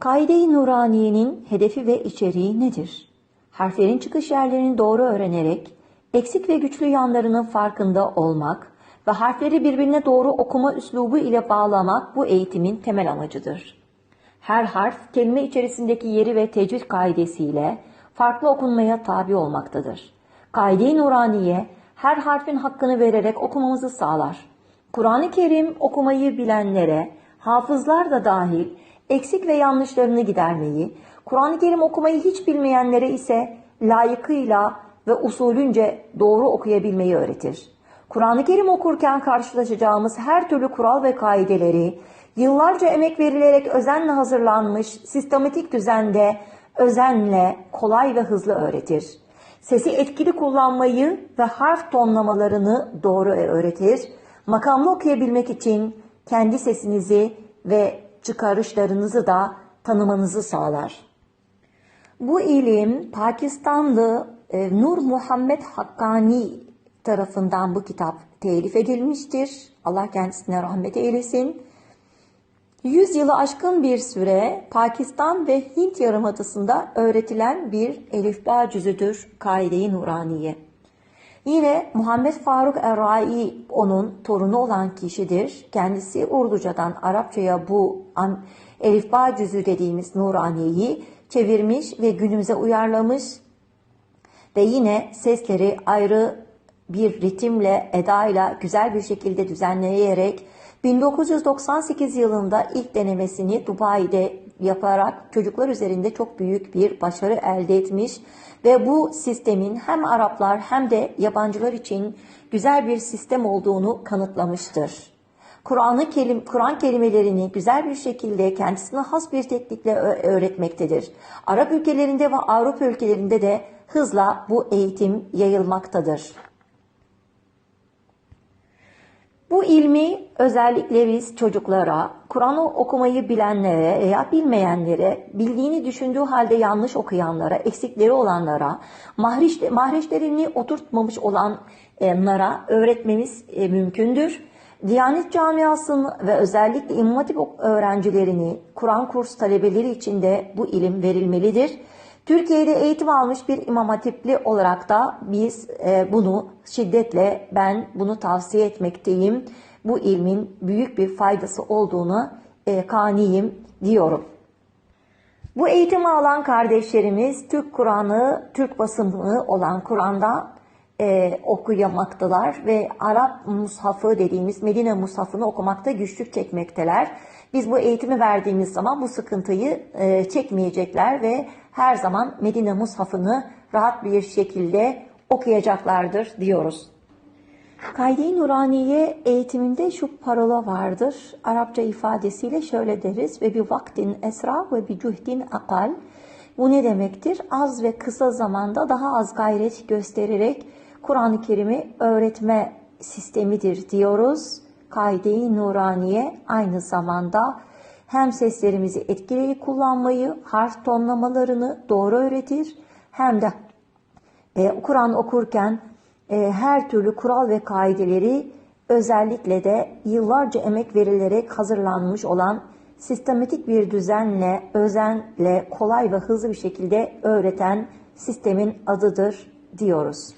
Kaide-i Nuraniye'nin hedefi ve içeriği nedir? Harflerin çıkış yerlerini doğru öğrenerek, eksik ve güçlü yanlarının farkında olmak ve harfleri birbirine doğru okuma üslubu ile bağlamak bu eğitimin temel amacıdır. Her harf kelime içerisindeki yeri ve tecvid kaidesiyle farklı okunmaya tabi olmaktadır. Kaide-i Nuraniye her harfin hakkını vererek okumamızı sağlar. Kur'an-ı Kerim okumayı bilenlere, hafızlar da dahil eksik ve yanlışlarını gidermeyi, Kur'an-ı Kerim okumayı hiç bilmeyenlere ise layıkıyla ve usulünce doğru okuyabilmeyi öğretir. Kur'an-ı Kerim okurken karşılaşacağımız her türlü kural ve kaideleri, yıllarca emek verilerek özenle hazırlanmış sistematik düzende özenle, kolay ve hızlı öğretir. Sesi etkili kullanmayı ve harf tonlamalarını doğru öğretir. Makamlı okuyabilmek için kendi sesinizi ve çıkarışlarınızı da tanımanızı sağlar. Bu ilim Pakistanlı e, Nur Muhammed Hakkani tarafından bu kitap telif edilmiştir. Allah kendisine rahmet eylesin. 100 yılı aşkın bir süre Pakistan ve Hint Yarımadası'nda öğretilen bir elifba cüzüdür Kaide-i Nuraniye. Yine Muhammed Faruk Errai onun torunu olan kişidir. Kendisi Urducadan Arapçaya bu elifba cüzü dediğimiz Nuraniye'yi çevirmiş ve günümüze uyarlamış ve yine sesleri ayrı bir ritimle, edayla güzel bir şekilde düzenleyerek 1998 yılında ilk denemesini Dubai'de yaparak çocuklar üzerinde çok büyük bir başarı elde etmiş ve bu sistemin hem Araplar hem de yabancılar için güzel bir sistem olduğunu kanıtlamıştır. Kur'an'ı kelim, Kur'an kelimelerini güzel bir şekilde kendisine has bir teknikle öğretmektedir. Arap ülkelerinde ve Avrupa ülkelerinde de hızla bu eğitim yayılmaktadır. Bu ilmi özellikle biz çocuklara, Kur'an'ı okumayı bilenlere veya bilmeyenlere, bildiğini düşündüğü halde yanlış okuyanlara, eksikleri olanlara, mahreç, mahreçlerini oturtmamış olanlara öğretmemiz e, mümkündür. Diyanet camiasının ve özellikle İmam Hatip öğrencilerini, Kur'an kurs talebeleri için de bu ilim verilmelidir. Türkiye'de eğitim almış bir imam hatipli olarak da biz e, bunu şiddetle ben bunu tavsiye etmekteyim. Bu ilmin büyük bir faydası olduğunu e, kaniyim diyorum. Bu eğitimi alan kardeşlerimiz Türk Kur'an'ı, Türk basımı olan Kur'an'da e, okuyamaktalar ve Arap Mushafı dediğimiz Medine Mushafı'nı okumakta güçlük çekmekteler. Biz bu eğitimi verdiğimiz zaman bu sıkıntıyı e, çekmeyecekler ve her zaman Medine Mushafı'nı rahat bir şekilde okuyacaklardır diyoruz. Kaide-i Nuraniye eğitiminde şu parola vardır. Arapça ifadesiyle şöyle deriz ve bir vaktin esra ve bir cuhdin akal. Bu ne demektir? Az ve kısa zamanda daha az gayret göstererek Kur'an-ı Kerim'i öğretme sistemidir diyoruz. Kaide-i Nuraniye aynı zamanda hem seslerimizi etkili kullanmayı, harf tonlamalarını doğru öğretir hem de e, Kur'an okurken e, her türlü kural ve kaideleri özellikle de yıllarca emek verilerek hazırlanmış olan sistematik bir düzenle, özenle, kolay ve hızlı bir şekilde öğreten sistemin adıdır diyoruz.